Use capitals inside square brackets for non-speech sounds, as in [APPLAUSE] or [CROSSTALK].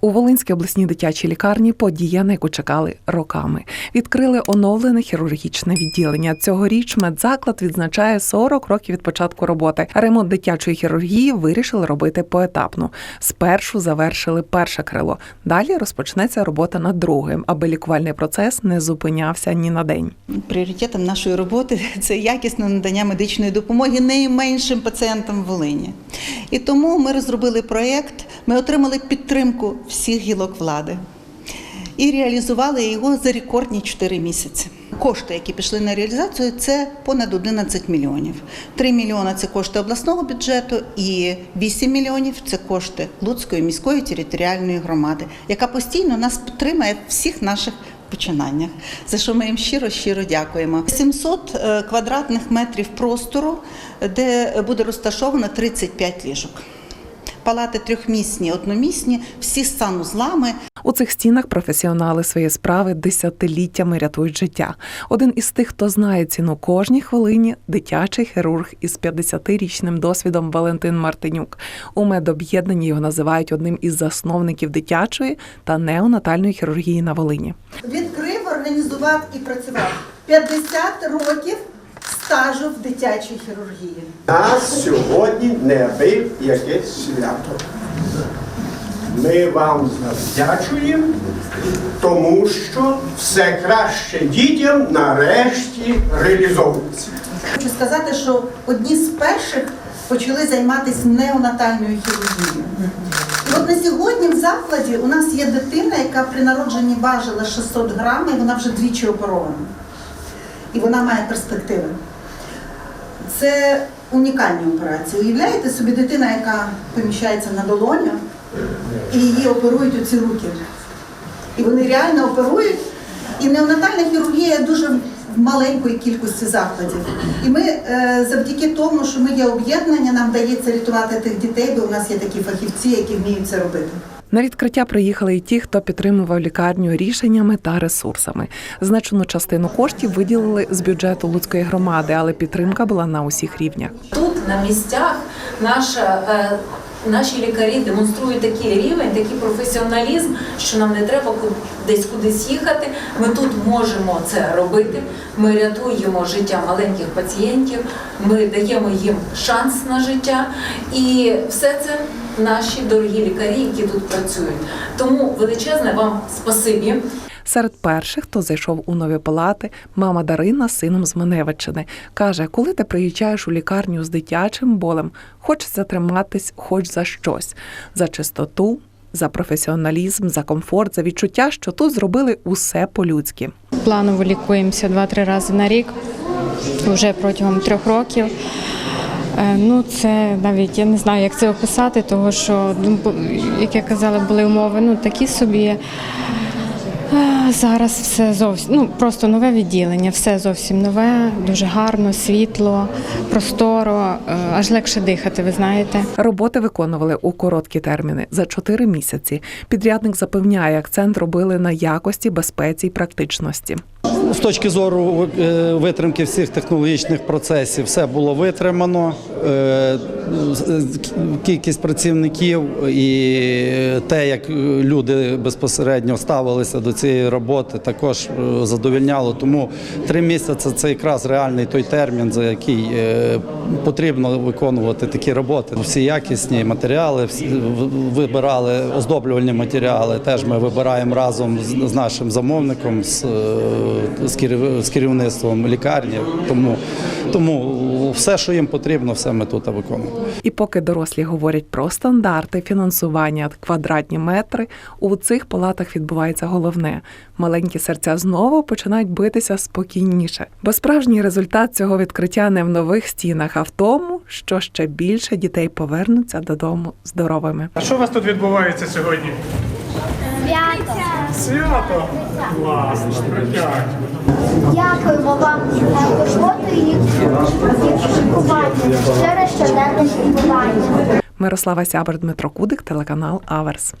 У Волинській обласній дитячій лікарні подія, на яку чекали роками. Відкрили оновлене хірургічне відділення. Цьогоріч медзаклад відзначає 40 років від початку роботи. Ремонт дитячої хірургії вирішили робити поетапно. Спершу завершили перше крило. Далі розпочнеться робота над другим, аби лікувальний процес не зупинявся ні на день. Пріоритетом нашої роботи [LAUGHS] це якісне надання медичної допомоги найменшим пацієнтам в Волині. І тому ми розробили проєкт, ми отримали підтримку всіх гілок влади і реалізували його за рекордні 4 місяці. Кошти, які пішли на реалізацію, це понад 11 мільйонів. 3 мільйони це кошти обласного бюджету, і 8 мільйонів це кошти Луцької міської територіальної громади, яка постійно нас підтримує всіх наших починаннях, за що ми їм щиро щиро дякуємо. 700 е, квадратних метрів простору, де буде розташовано 35 ліжок. Палати трьохмісні, одномісні, всі з санузлами. У цих стінах професіонали своєї справи десятиліттями рятують життя. Один із тих, хто знає ціну кожній хвилині, дитячий хірург із 50-річним досвідом Валентин Мартинюк. У медоб'єднанні його називають одним із засновників дитячої та неонатальної хірургії на Волині. Відкрив, організував і працював 50 років стажу в дитячій хірургії. Нас сьогодні неаби якесь свято. Ми вам завдячуємо, тому що все краще дітям нарешті реалізовується. Хочу сказати, що одні з перших почали займатися неонатальною хірургією. І от на сьогодні в закладі у нас є дитина, яка при народженні важила 600 грамів, вона вже двічі оперована. І вона має перспективи. Це унікальні операції. Уявляєте собі дитина, яка поміщається на долоню, і її оперують у ці руки. І вони реально оперують. І неонатальна хірургія дуже маленької кількості закладів. І ми е, завдяки тому, що ми є об'єднання, нам вдається рятувати тих дітей, бо у нас є такі фахівці, які вміють це робити. На відкриття приїхали і ті, хто підтримував лікарню рішеннями та ресурсами. Значну частину коштів виділили з бюджету Луцької громади, але підтримка була на усіх рівнях. Тут на місцях наша, е, наші лікарі демонструють такий рівень, такий професіоналізм, що нам не треба десь кудись їхати. Ми тут можемо це робити. Ми рятуємо життя маленьких пацієнтів, ми даємо їм шанс на життя. І все це наші дорогі лікарі, які тут працюють. Тому величезне вам спасибі. Серед перших, хто зайшов у нові палати, мама Дарина з сином з Маневичини. Каже, коли ти приїжджаєш у лікарню з дитячим болем, хочеться триматись хоч за щось, за чистоту, за професіоналізм, за комфорт, за відчуття, що тут зробили усе по-людськи. Планово лікуємося 2-3 рази на рік, вже протягом трьох років. Е, Ну, це навіть я не знаю, як це описати, тому що, ну, як я казала, були умови ну, такі собі. Е, Зараз все зовсім ну просто нове відділення, все зовсім нове, дуже гарно, світло, просторо, е, аж легше дихати, ви знаєте. Роботи виконували у короткі терміни за 4 місяці. Підрядник запевняє, акцент робили на якості, безпеці й практичності. З точки зору е, витримки всіх технологічних процесів, все було витримано. Е, з- Кількість працівників і те, як люди безпосередньо ставилися до цієї роботи, також е, задовільняло. Тому три місяці це якраз реальний той термін, за який е, потрібно виконувати такі роботи. Всі якісні матеріали, вибирали оздоблювальні матеріали. Теж ми вибираємо разом з нашим замовником, е, з керівництвом лікарні. Тому, тому все, що їм потрібно, все ми тут виконуємо. І поки дорослі говорять про стандарти фінансування квадратні метри, у цих палатах відбувається головне. Маленькі серця знову починають битися спокійніше. Бо справжній результат цього відкриття не в нових стінах, а в тому, що ще більше дітей повернуться додому здоровими. А що у вас тут відбувається сьогодні? Свято. Свято! Класно. Дякуємо вам шикування. Щире щоденне спілкування. Мирослава Сябер, Дмитро Кудик, телеканал Аверс.